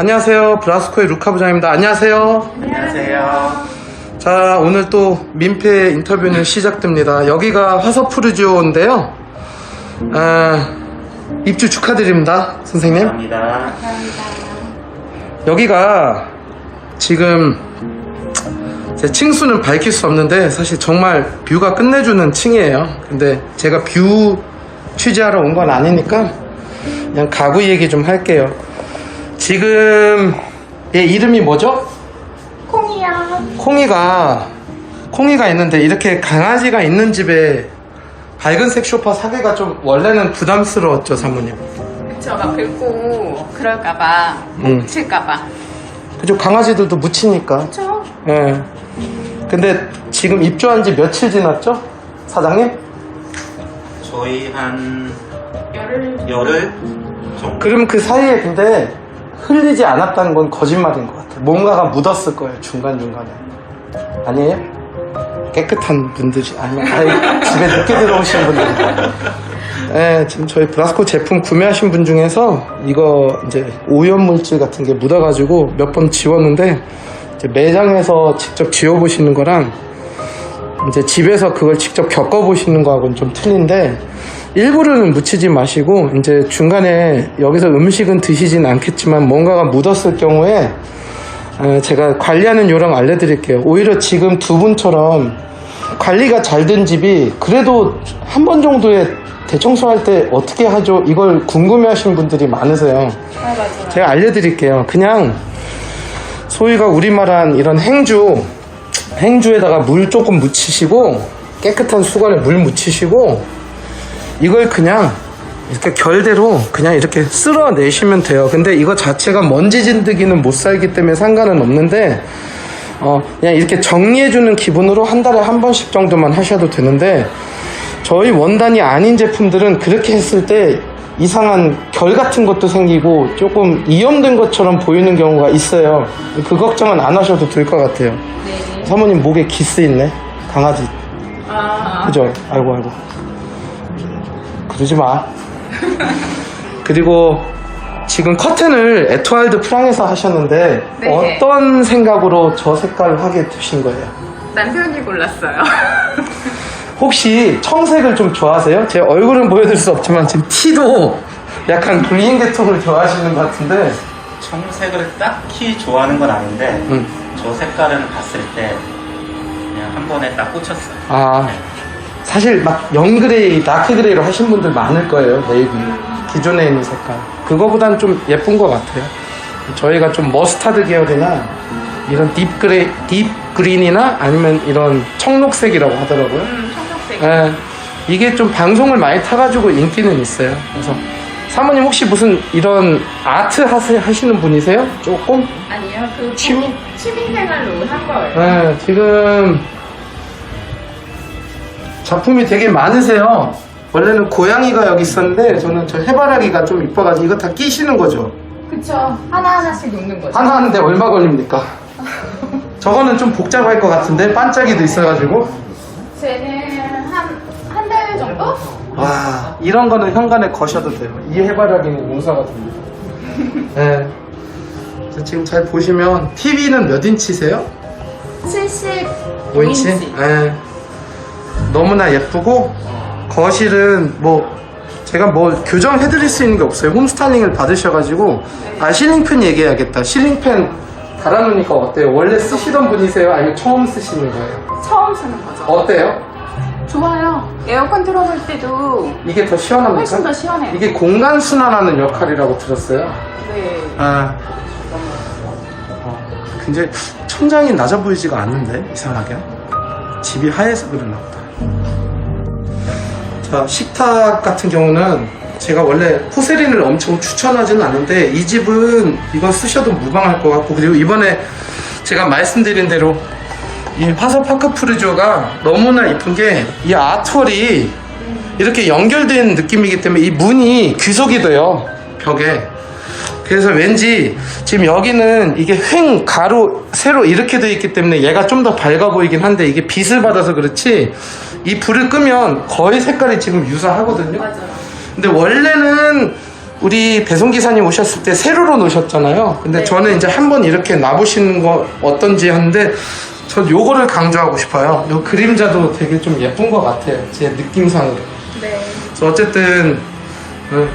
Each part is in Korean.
안녕하세요. 브라스코의 루카 부장입니다. 안녕하세요. 안녕하세요. 자, 오늘 또 민폐 인터뷰는 시작됩니다. 여기가 화서푸르지오인데요. 아, 입주 축하드립니다, 선생님. 감사합니다. 여기가 지금 제 층수는 밝힐 수 없는데 사실 정말 뷰가 끝내주는 층이에요. 근데 제가 뷰 취재하러 온 건 아니니까 그냥 가구 얘기 좀 할게요. 지금 얘 이름이 뭐죠? 콩이야. 콩이가 콩이가 있는데 이렇게 강아지가 있는 집에 밝은색 쇼파 사기가 좀 원래는 부담스러웠죠 사모님. 그쵸, 막 긁고 그럴까봐, 음. 묻힐까봐. 그죠 강아지들도 묻히니까. 그쵸? 예. 근데 지금 입주한 지 며칠 지났죠? 사장님? 저희 한 열을. 열흘 정도. 그럼 그 사이에 근데 흘리지 않았다는 건 거짓말인 것 같아요. 뭔가가 묻었을 거예요, 중간중간에. 아니에요? 깨끗한 분들이, 아니, 아니 집에 늦게 들어오신 분들. 예, 지금 저희 브라스코 제품 구매하신 분 중에서 이거 이제 오염물질 같은 게 묻어가지고 몇 번 지웠는데 이제 매장에서 직접 지워보시는 거랑 이제 집에서 그걸 직접 겪어보시는 거하고는 좀 틀린데 일부러는 묻히지 마시고 이제 중간에 여기서 음식은 드시진 않겠지만 뭔가가 묻었을 경우에 어, 제가 관리하는 요령 알려드릴게요. 오히려 지금 두 분처럼 관리가 잘 된 집이 그래도 한 번 정도의 대청소할 때 어떻게 하죠? 이걸 궁금해 하시는 분들이 많으세요. 아. 제가 알려드릴게요. 그냥 소희가 우리말한 이런 행주, 행주에다가 물 조금 묻히시고 깨끗한 수건에 물 묻히시고 이걸 그냥 이렇게 결대로 그냥 이렇게 쓸어내시면 돼요. 근데 이거 자체가 먼지 진드기는 못 살기 때문에 상관은 없는데 어, 그냥 이렇게 정리해주는 기분으로 한 달에 한 번씩 정도만 하셔도 되는데 저희 원단이 아닌 제품들은 그렇게 했을 때 이상한 결 같은 것도 생기고 조금 이염된 것처럼 보이는 경우가 있어요. 그 걱정은 안 하셔도 될 것 같아요. 네. 사모님 목에 기스 있네. 강아지. 아, 그죠? 아이고, 아이고. 그러지 마. 그리고 지금 커튼을 에투알드 프랑에서 하셨는데 네. 어떤 생각으로 저 색깔을 하게 되신 거예요? 남편이 골랐어요. 혹시 청색을 좀 좋아하세요? 제 얼굴은 보여드릴 수 없지만 지금 티도 약간 그린 계통을 좋아하시는 것 같은데 청색을 딱히 좋아하는 건 아닌데 음. 저 색깔은 봤을 때 번에 딱 꽂혔어요. 아 사실 막 영그레이, 다크그레이로 하신 분들 많을 거예요 네이비 기존에 있는 색깔 그거보단 좀 예쁜 것 같아요 저희가 좀 머스타드 계열이나 이런 딥 그레이, 딥 그린이나 아니면 이런 청록색이라고 하더라고요 음, 청록색. 예, 이게 좀 방송을 많이 타가지고 인기는 있어요 그래서 사모님 혹시 무슨 이런 아트 하세, 하시는 분이세요? 조금? 아니요, 그 취미? 취미생활로 한 거예요. 네, 지금 작품이 되게 많으세요. 원래는 고양이가 여기 있었는데 저는 저 해바라기가 좀 이뻐가지고 이거 다 끼시는 거죠. 그쵸. 하나하나씩 녹는 거죠. 하나 하는데 얼마 걸립니까? 저거는 좀 복잡할 것 같은데 반짝이도 있어가지고 쟤는 한, 한 달 정도? 와 이런 거는 현관에 거셔도 돼요. 이 해바라기는 용사거든요. 네. 그래서 지금 잘 보시면 TV는 몇 인치세요? 75인치. 5인치? 예. 너무나 예쁘고 거실은 뭐 제가 뭐 교정해 드릴 수 있는 게 없어요. 홈스타일링을 받으셔가지고 아 실링팬 얘기해야겠다. 실링팬 달아놓으니까 어때요? 원래 쓰시던 분이세요? 아니면 처음 쓰시는 거예요? 처음 쓰는 거죠. 어때요? 좋아요. 에어컨 틀어볼 때도 이게 더 시원합니까? 훨씬 더 시원해요. 이게 공간 순환하는 역할이라고 들었어요. 네. 아, 어, 굉장히 천장이 낮아 보이지가 않는데 이상하게 집이 하얘서 그러나 보다. 자 식탁 같은 경우는 제가 원래 포세린을 엄청 추천하지는 않는데 이 집은 이건 쓰셔도 무방할 것 같고 그리고 이번에 제가 말씀드린 대로 이 화서 파크 프리조가 너무나 이쁜 게 이 아트월이 이렇게 연결된 느낌이기 때문에 이 문이 귀속이 돼요 벽에. 그래서 왠지 지금 여기는 이게 횡 가로 세로 이렇게 돼 있기 때문에 얘가 좀 더 밝아 보이긴 한데 이게 빛을 받아서 그렇지 이 불을 끄면 거의 색깔이 지금 유사하거든요 맞아요. 근데 원래는 우리 배송기사님 오셨을 때 세로로 놓으셨잖아요. 근데 네. 저는 이제 한번 이렇게 놔보시는 거 어떤지 하는데 전 요거를 강조하고 싶어요. 요 그림자도 되게 좀 예쁜 것 같아요. 제 느낌상으로. 네. 그래서 어쨌든 어,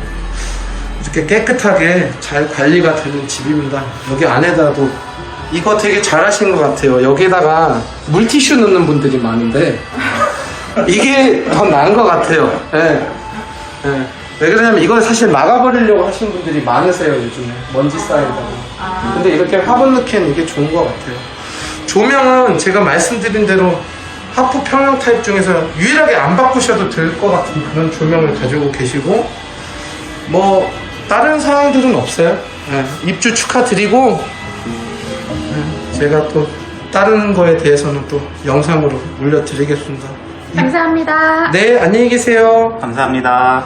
이렇게 깨끗하게 잘 관리가 되는 집입니다. 여기 안에다도 이거 되게 잘하신 것 같아요. 여기다가 물티슈 넣는 분들이 많은데 이게 더 나은 것 같아요. 예. 예. 왜 그러냐면 이걸 사실 막아버리려고 하시는 분들이 많으세요 요즘에 먼지 쌓인다고. 아, 근데 이렇게 화분 넣기엔 이게 좋은 것 같아요. 조명은 제가 말씀드린 대로 하프 평형 타입 중에서 유일하게 안 바꾸셔도 될 것 같은 그런 조명을 가지고 계시고 뭐 다른 사항들은 없어요. 예, 입주 축하드리고 예, 제가 또 다른 거에 대해서는 또 영상으로 올려드리겠습니다. 감사합니다. 네, 안녕히 계세요. 감사합니다.